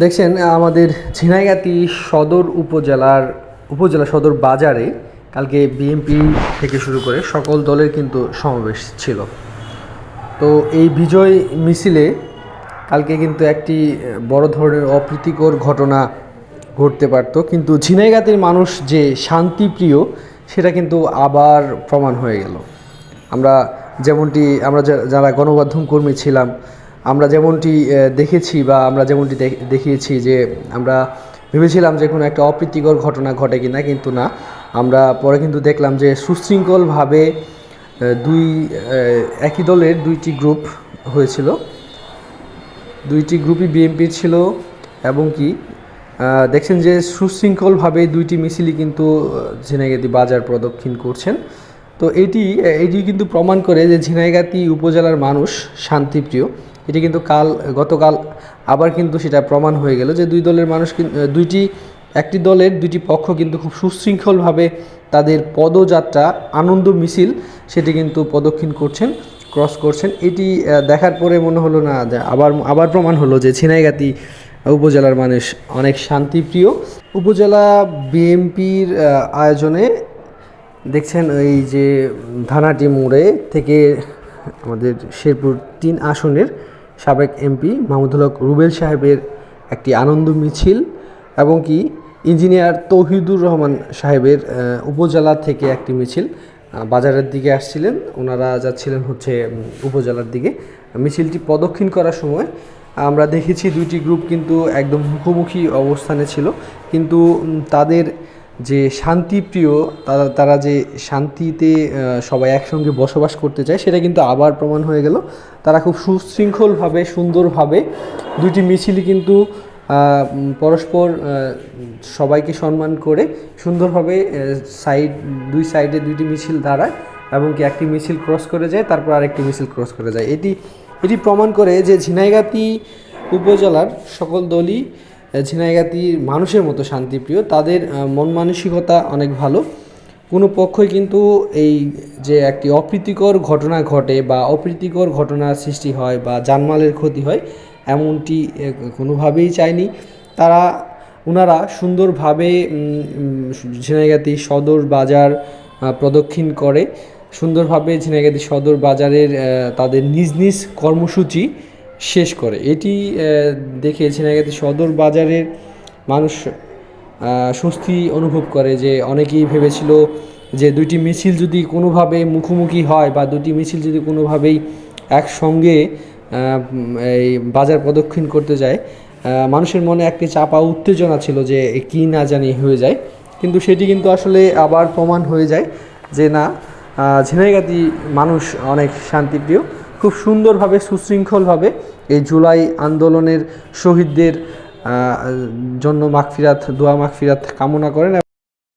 দেখছেন, আমাদের ঝিনাইগাতি সদর উপজেলার, উপজেলা সদর বাজারে কালকে বিএনপি থেকে শুরু করে সকল দলের কিন্তু সমাবেশ ছিল। তো এই বিজয় মিছিলে কালকে কিন্তু একটি বড় ধরনের অপ্রীতিকর ঘটনা ঘটতে পারত। কিন্তু ঝিনাইগাতির মানুষ যে শান্তিপ্রিয়, সেটা কিন্তু আবার প্রমাণ হয়ে গেল। আমরা যেমনটি, আমরা যারা গণমাধ্যম কর্মী ছিলাম আমরা যেমনটি দেখেছি বা আমরা যেমনটি দেখ- দেখিয়েছি যে আমরা ভেবেছিলাম যে কোনো একটা অপ্রীতিকর ঘটনা ঘটে কিনা, কিন্তু না। আমরা পরে কিন্তু দেখলাম যে সুশৃঙ্খলভাবে দুই একই দলের দুইটি গ্রুপ হয়েছিল। দুইটি গ্রুপই বিএনপির ছিল এবং কি দেখছেন যে সুশৃঙ্খলভাবে দুইটি মিছিলই কিন্তু ঝিনাইগাতি বাজার প্রদক্ষিণ করছেন। তো এটি এটি কিন্তু প্রমাণ করে যে ঝিনাইগাতি উপজেলার মানুষ শান্তিপ্রিয়। এটি কিন্তু কাল, গতকাল আবার কিন্তু সেটা প্রমাণ হয়ে গেল যে দুই দলের মানুষ দুইটি, একটি দলের দুইটি পক্ষ কিন্তু খুব সুশৃঙ্খলভাবে তাদের পদযাত্রা, আনন্দ মিছিল সেটি কিন্তু প্রদক্ষিণ করছেন, ক্রস করছেন। এটি দেখার পরে মনে হলো না আবার আবার প্রমাণ হলো যে ছিনাইগাতি উপজেলার মানুষ অনেক শান্তিপ্রিয়। উপজেলা বিএমপির আয়োজনে দেখছেন এই যে ধানাটি মোড়ে থেকে আমাদের শেরপুর তিন আসনের সাবেক এমপি মাহমুদুল হক রুবেল সাহেবের একটি আনন্দ মিছিল এবং কি ইঞ্জিনিয়ার তৌহিদুর রহমান সাহেবের উপজেলা থেকে একটি মিছিল বাজারের দিকে আসছিলেন। ওনারা যাচ্ছিলেন হচ্ছে উপজেলার দিকে। মিছিলটি প্রদক্ষিণ করার সময় আমরা দেখেছি দুইটি গ্রুপ কিন্তু একদম মুখোমুখি অবস্থানে ছিল। কিন্তু তাদের যে শান্তিপ্রিয়, তারা তারা যে শান্তিতে সবাই একসঙ্গে বসবাস করতে চায়, সেটা কিন্তু আবার প্রমাণ হয়ে গেল। তারা খুব সুশৃঙ্খলভাবে, সুন্দরভাবে দুইটি মিছিলই কিন্তু পরস্পর সবাইকে সম্মান করে সুন্দরভাবে সাইড দুই সাইডে দুইটি মিছিল দাঁড়ায় এবং কি একটি মিছিল ক্রস করে যায়, তারপর আরেকটি মিছিল ক্রস করে যায়। এটি এটি প্রমাণ করে যে ঝিনাইগাতি উপজেলার সকল দলই ঝিনাইগাতির মানুষের মতো শান্তিপ্রিয়, তাদের মন মানসিকতা অনেক ভালো। কোনো পক্ষই কিন্তু এই যে একটি অপ্রীতিকর ঘটনা ঘটে বা অপ্রীতিকর ঘটনার সৃষ্টি হয় বা জানমালের ক্ষতি হয়, এমনটি কোনোভাবেই চায়নি। তারা ওনারা সুন্দরভাবে ঝিনাইগাতি সদর বাজার প্রদক্ষিণ করে। সুন্দরভাবে ঝিনাইগাতি সদর বাজারের তাদের নিজ নিজ কর্মসূচি শেষ করে। এটি দেখে ঝিনাইগাতি সদর বাজারের মানুষ স্বস্তি অনুভব করে যে অনেকেই ভেবেছিল যে দুইটি মিছিল যদি কোনোভাবে মুখোমুখি হয় বা দুটি মিছিল যদি কোনোভাবেই একসঙ্গে এই বাজার প্রদক্ষিণ করতে যায় মানুষের মনে একটি চাপা উত্তেজনা ছিল যে কি না জানি হয়ে যায়। কিন্তু সেটি কিন্তু আসলে আবার প্রমাণ হয়ে যায় যে না ঝিনাইগাতি মানুষ অনেক শান্তিপ্রিয়। খুব সুন্দরভাবে সুশৃঙ্খলভাবে এই জুলাই আন্দোলনের শহীদদের জন্য মাগফিরাত দোয়া মাগফিরাত কামনা করেন